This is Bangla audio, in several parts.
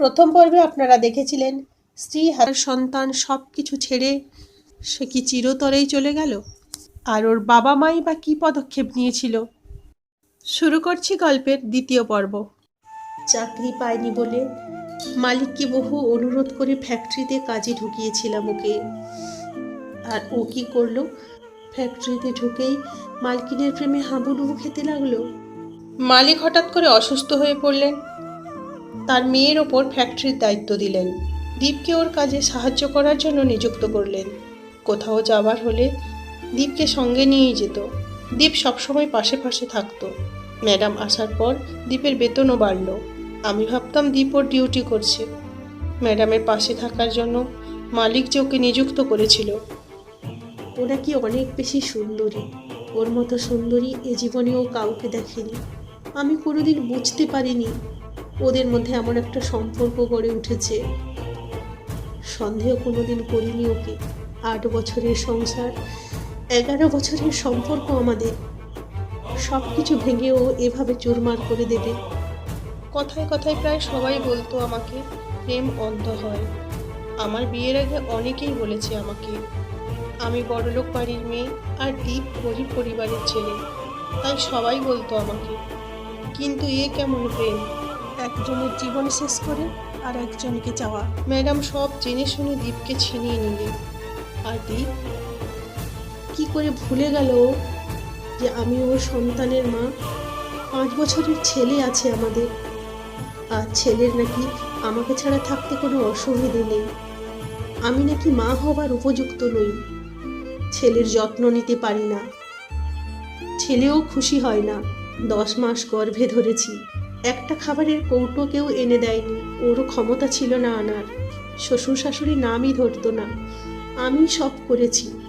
প্রথম পর্বে আপনারা দেখেছিলেন, স্ত্রী হার সন্তান সব কিছু ছেড়ে সে কি চিরতরেই চলে গেল? আর ওর বাবা মাই বা কী পদক্ষেপ নিয়েছিল? শুরু করছি গল্পের দ্বিতীয় পর্ব। চাকরি পায়নি বলে মালিককে বহু অনুরোধ করে ফ্যাক্টরিতে কাজে ঢুকিয়েছিলাম ওকে। আর ও কি করল? ফ্যাক্টরিতে ঢুকেই মালকিনের প্রেমে হাবুডুবু খেতে লাগল। মালিক হঠাৎ করে অসুস্থ হয়ে পড়লেন। তার মেয়ের ওপর ফ্যাক্টরির দায়িত্ব দিলেন। দীপকে ওর কাজে সাহায্য করার জন্য নিযুক্ত করলেন। কোথাও যাবার হলে দীপকে সঙ্গে নিয়েই যেত। দীপ সবসময় পাশে পাশে থাকতো। ম্যাডাম আসার পর দীপের বেতনও বাড়ল। আমি ভাবতাম দীপ ওর ডিউটি করছে। ম্যাডামের পাশে থাকার জন্য মালিক যে ওকে নিযুক্ত করেছিল। ও নাকি অনেক বেশি সুন্দরী। ওর মতো সুন্দরী এ জীবনেও কাউকে দেখেনি। আমি কোনোদিন বুঝতে পারিনি ওদের মধ্যে এমন একটা সম্পর্ক গড়ে উঠেছে। সন্দেহ কোনোদিন করিনি ওকে। আট বছরের সংসার, এগারো বছরের সম্পর্ক আমাদের। সব কিছু ভেঙে ও এভাবে চুরমার করে দেবে। কথায় কথায় প্রায় সবাই বলতো আমাকে, প্রেম অন্ধ হয়। আমার বিয়ের আগে অনেকেই বলেছে আমাকে, আমি বড়লোক বাড়ির মেয়ে আর দীপ গরিব পরিবারের ছেলে। তাই সবাই বলতো আমাকে, কিন্তু এ কেমন প্রেম? একজনের জীবন শেষ করে আর একজনকে চাওয়া। ম্যাডাম সব জেনে শুনে দীপকে ছিনিয়ে নিলে আর দীপ, কি করে ভুলে গেল যে আমি ওর সন্তানের মা? পাঁচ বছরের ছেলে আছে আমাদের। আর ছেলের নাকি আমাকে ছাড়া থাকতে কোনো অসুবিধে নেই। আমি নাকি মা হবার উপযুক্ত নই। ছেলের যত্ন নিতে পারি না। ছেলেও খুশি হয় না। দশ মাস গর্ভে ধরেছি। একটা খাবারের কৌটো কেউ এনে দেয়নি। ওরও ক্ষমতা ছিল না আনার। শ্বশুর শাশুড়ি নামই ধরতো না। আমি সব করেছি।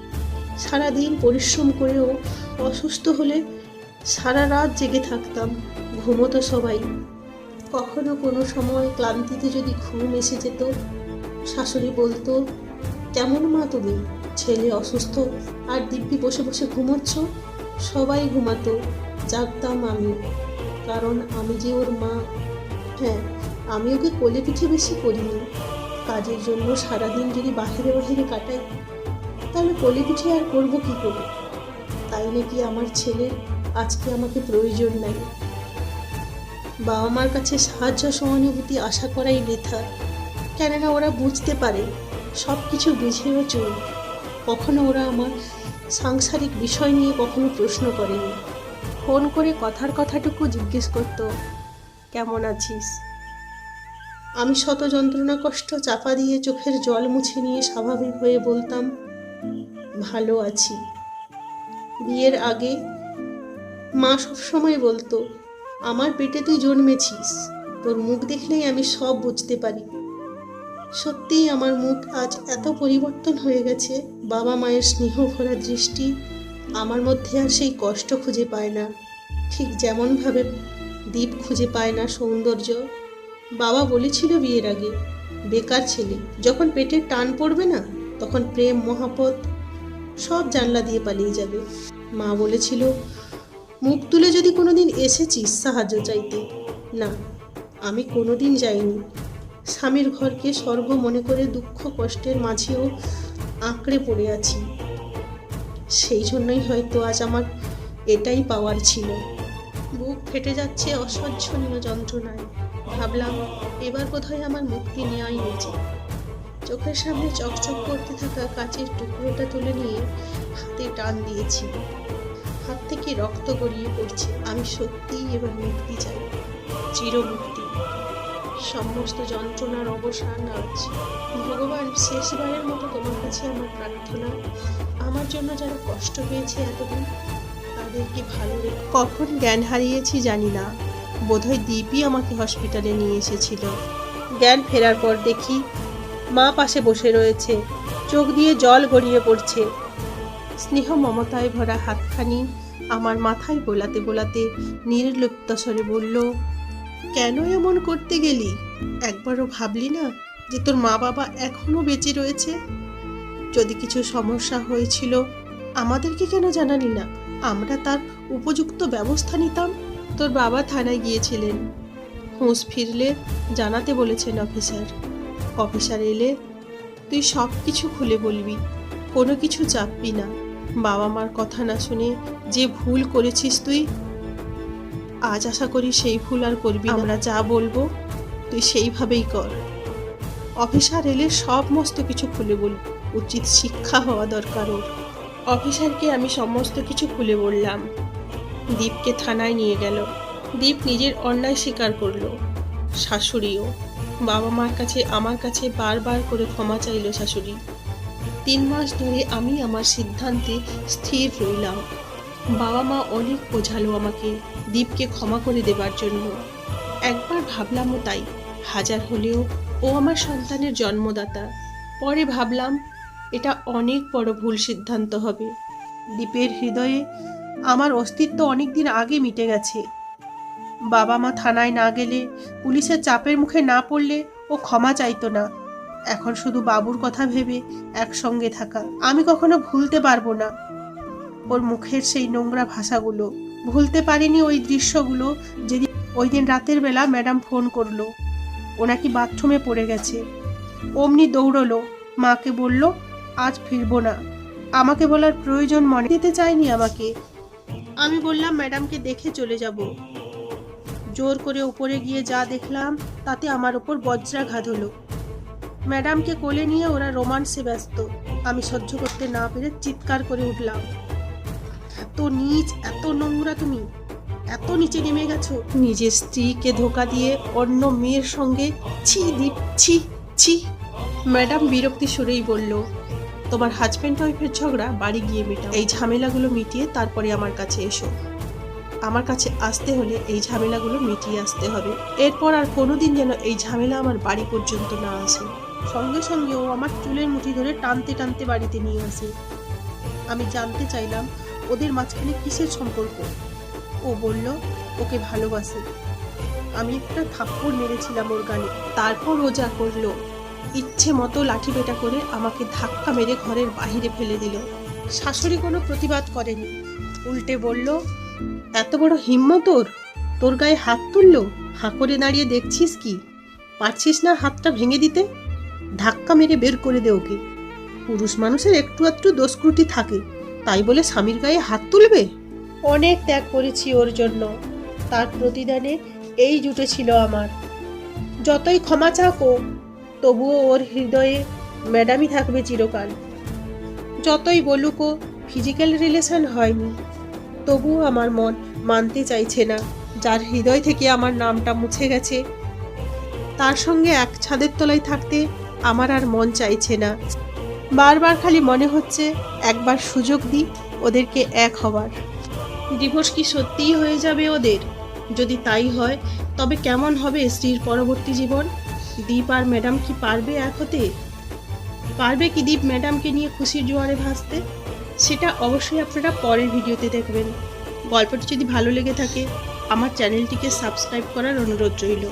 সারাদিন পরিশ্রম করেও অসুস্থ হলে সারা রাত জেগে থাকতাম, ঘুমোতো সবাই। কখনো কোনো সময় ক্লান্তিতে যদি ঘুম এসে যেত, শাশুড়ি বলতো, কেমন মা তুমি? ছেলে অসুস্থ, আর দিব্যি বসে বসে ঘুমোচ্ছ? সবাই ঘুমাতো, জাগতাম আমি কারণ আমি যে ওর মা হ্যাঁ আমি ওকে কোলে পিঠে বেশি করিনি। কাজের জন্য সারাদিন যদি বাহিরে বাহিরে কাটাই, তাহলে কোলে পিঠে আর করব কী করে? তাই নাকি আমার ছেলের আজকে আমাকে প্রয়োজন নাই? বাবা মার কাছে সাহায্য সহানুভূতি আশা করাই বৃথা। কেননা ওরা বুঝতে পারে সব কিছু বুঝেও চল কখনো ওরা আমার সাংসারিক বিষয় নিয়ে কখনো প্রশ্ন করেনি। ফোন করে কথার কথাটুকু জিজ্ঞেস করতো, কেমন আছিস? আমি শত যন্ত্রণা, কষ্ট চাপা দিয়ে চোখের জল মুছে নিয়ে স্বাভাবিক হয়ে বলতাম, ভালো আছি। বিয়ের আগে মা সবসময় বলতো, আমার পেটে তুই জন্মেছিস, তোর মুখ দেখলেই আমি সব বুঝতে পারি। সত্যিই আমার মুখ আজ এত পরিবর্তন হয়ে গেছে, বাবা মায়ের স্নেহ ভরা দৃষ্টি আমার মধ্যে আর সেই কষ্ট খুঁজে পায় না। ঠিক যেমনভাবে দ্বীপ খুঁজে পায় না সৌন্দর্য। বাবা বলেছিল বিয়ের আগে, বেকার ছেলে, যখন পেটের টান পড়বে না, তখন প্রেম মহাপত সব জানলা দিয়ে পালিয়ে যাবে। মা বলেছিল, মুখ তুলে যদি কোনোদিন এসেছিস সাহায্য চাইতে। না, আমি কোনোদিন যাইনি। স্বামীর ঘরকে স্বর্গ মনে করে দুঃখ কষ্টের মাঝেও আঁকড়ে পড়ে আছি। সেই জন্যই হয়তো আজ আমার এটাই পাওয়ার ছিল। বুক ফেটে যাচ্ছে অসহ্যনীয় যন্ত্রণায় ভাবলাম, এবার বোধহয় আমার মুক্তি নেওয়াই উচিত। চোখের সামনে চকচক করতে থাকা কাচের টুকরোটা তুলে নিয়ে হাতে টান দিয়েছি। হাত থেকে রক্ত গড়িয়ে পড়ছে। আমি সত্যিই এবার মুক্তি চাই। চিরমুক্তি সমস্ত যন্ত্রণার অবসান আজ। ভগবান শেষবারের মতো তোমার কাছে আমার প্রার্থনা। আমার জন্য যারা কষ্ট পেয়েছে এতদিন, তাদেরকে ভালো কখন জ্ঞান হারিয়েছি জানি না। বোধহয় দীপই আমাকে হসপিটালে নিয়ে এসেছিল। জ্ঞান ফেরার পর দেখি মা পাশে বসে রয়েছে। চোখ দিয়ে জল গড়িয়ে পড়ছে। স্নেহ মমতায় ভরা হাতখানি আমার মাথায় বোলাতে বোলাতে নির্লিপ্ত স্বরে বলল কেন এমন করতে গেলি? একবারও ভাবলি না যে তোর মা বাবা এখনও বেঁচে রয়েছে? যদি কিছু সমস্যা হয়েছিল, আমাদেরকে কেন জানালি না? আমরা তার উপযুক্ত ব্যবস্থা নিতাম। তোর বাবা থানায় গিয়েছিলেন। হুঁশ ফিরলে জানাতে বলেছেন অফিসার। অফিসার এলে তুই সব কিছু খুলে বলবি, কোনো কিছু চাপবি না। বাবা মার কথা না শুনে যে ভুল করেছিস তুই আজ আশা করি সেই ভুল আর করবি। আমরা যা বলব, তুই সেইভাবেই কর। অফিসার এলে সমস্ত কিছু খুলে বলব। উচিত শিক্ষা হওয়া দরকার ওর। অফিসারকে আমি সমস্ত কিছু খুলে বললাম। দীপকে থানায় নিয়ে গেল। দীপ নিজের অন্যায় স্বীকার করল। শাশুড়িও। বাবা মার কাছে, আমার কাছে বারবার করে ক্ষমা চাইলো শাশুড়ি। তিন মাস ধরে আমি আমার সিদ্ধান্তে স্থির রইলাম। বাবা মা অনেক বোঝালো আমাকে। দীপকে ক্ষমা করে দেবার জন্য। একবার ভাবলামও তাই। হাজার হলেও ও আমার সন্তানের জন্মদাতা। পরে ভাবলাম, এটা অনেক বড় ভুল সিদ্ধান্ত হবে। দীপের হৃদয়ে আমার অস্তিত্ব অনেক দিন আগে মিটে গেছে। বাবা মা থানায় না গেলে, পুলিশের চাপের মুখে না পড়লে ও ক্ষমা চাইতো না। এখন শুধু বাবুর কথা ভেবে একসঙ্গে থাকা। আমি কখনো ভুলতে পারব না। ওর মুখের সেই নোংরা ভাষাগুলো ভুলতে পারিনি ওই দৃশ্যগুলো যেদিন ওই দিন রাতের বেলা ম্যাডাম ফোন করল। ও নাকি বাথরুমে পড়ে গেছে। অমনি দৌড়লো। মাকে বলল, আজ ফিরবো না। আমাকে বলার প্রয়োজন মনে দিতে চায়নি আমাকে। আমি বললাম, ম্যাডামকে দেখে চলে যাব। জোর করে উপরে গিয়ে যা দেখলাম, তাতে আমার ওপর বজ্রাঘাত হলো। ম্যাডামকে কোলে নিয়ে ওরা রোমান্সে ব্যস্ত। আমি সহ্য করতে না পেরে চিৎকার করে উঠলাম। এত নিচ, এত নোংরা তুমি। এত নিচে নেমে গেছো। নিজের স্ত্রীকে ধোকা দিয়ে অন্য মেয়ের সঙ্গে ছি দীপ, ছি ছি। ম্যাডাম বিরক্তি সুরেই বলল, তোমার হাজব্যান্ড ওয়াইফের ঝগড়া, বাড়ি গিয়ে মেটাও। এই ঝামেলাগুলো মিটিয়ে তারপরে আমার কাছে এসো। আমার কাছে আসতে হলে এই ঝামেলাগুলো মিটিয়ে আসতে হবে। এরপর আর কোনোদিন যেন এই ঝামেলা আমার বাড়ি পর্যন্ত না আসে। সঙ্গে সঙ্গে ও আমার চুলের মুঠি ধরে টানতে টানতে বাড়িতে নিয়ে আসে। আমি জানতে চাইলাম ওদের মাঝখানে কিসের সম্পর্ক? ও বলল, ওকে ভালোবাসে। আমি একটা থাপ্পড় মেরেছিলাম ওর গানে তারপর ও যা করল, ইচ্ছে মতো লাঠি পেটা করে আমাকে ধাক্কা মেরে ঘরের বাইরে ফেলে দিল। শাশুড়ি কোনো প্রতিবাদ করেনি। উল্টে বলল, এত বড় হিম্মত তোর? তোর গায়ে হাত তুললো? হাঁ করে দাঁড়িয়ে দেখছিস কি? পারছিস না হাতটা ভেঙে দিতে? ধাক্কা মেরে বের করে দে ওকে। পুরুষ মানুষের একটু একটু দোষক্রুটি থাকে। তাই বলে স্বামীর গায়ে হাত তুলবে? অনেক ত্যাগ করেছি ওর জন্য। তার প্রতিদানে এই জুটে ছিল আমার। যতই ক্ষমা চাক তবুও ওর হৃদয়ে ম্যাডামই থাকবে চিরকাল। যতই বলুক ও ফিজিক্যাল রিলেশন হয়নি। তবুও আমার মন মানতে চাইছে না, যার হৃদয় থেকে আমার নামটা মুছে গেছে। তার সঙ্গে এক ছাদের তলায় থাকতে আমার আর মন চাইছে না। বারবার খালি মনে হচ্ছে একবার সুযোগ দিই ওদেরকে এক হবার ডিভোর্স কি সত্যিই হয়ে যাবে ওদের? যদি তাই হয়, তবে কেমন হবে স্ত্রীর পরবর্তী জীবন? দীপ আর ম্যাডাম কি পারবে এক হতে? পারবে কি দীপ ম্যাডামকে নিয়ে খুশির জোয়ারে ভাসতে? সেটা অবশ্যই আপনারা পরের ভিডিওতে দেখবেন। গল্পটি যদি ভালো লেগে থাকে, আমার চ্যানেলটিকে সাবস্ক্রাইব করার অনুরোধ রইল।